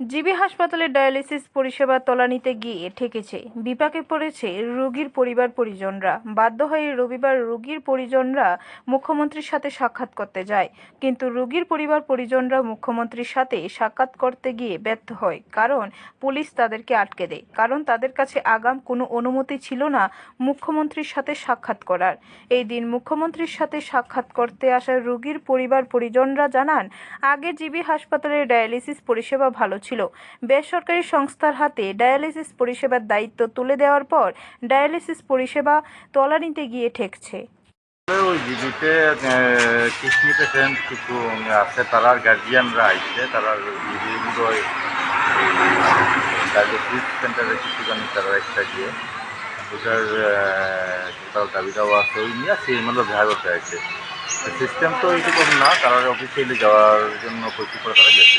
GB হাসপাতালের dialysis পরিষেবা তলানিতে গিয়ে ঠেকেছে। বিপাকে পড়েছে রোগীর পরিবার পরিজনরা। বাধ্য হয়ে রবিবার রোগীর পরিজনরা মুখ্যমন্ত্রীর সাথে সাক্ষাৎ করতে যায়। কিন্তু রোগীর পরিবার পরিজনরা মুখ্যমন্ত্রীর সাথে সাক্ষাৎ করতে গিয়ে ব্যর্থ হয়। কারণ পুলিশ তাদেরকে আটকে দেয়। কারণ তাদের কাছে আগাম কোনো অনুমতি ছিল না মুখ্যমন্ত্রীর সাথে সাক্ষাৎ করার। এই দিন মুখ্যমন্ত্রীর সাথে সাক্ষাৎ করতে আসা রোগীর পরিবার পরিজনরা জানান, আগে জিবি হাসপাতালের ডায়ালিসিস পরিষেবা ভালো ছিল। বেসরকারি সংস্থার হাতে ডায়ালিসিস পরিষেবার দায়িত্ব তুলে দেওয়ার পর ডায়ালিসিস পরিষেবা তলানিতে গিয়ে ঠেকছে। ওই জিবিতে কিডনি পেশেন্ট কিছু আছে, তারার গার্জিয়ানরা আইছে, তারা জিবি ওই ডায়ালিসিস সেন্টারে কিছু জানি তারা একটা গিয়ে ওটার টোটাল দাবি দেওয়া আছে ওই নিয়ে সেই মূল্য দেখা আছে। সিস্টেম তো এইরকম না তারা অফিসিয়ালি যাওয়ার জন্য প্রচুর করে তারা গেছে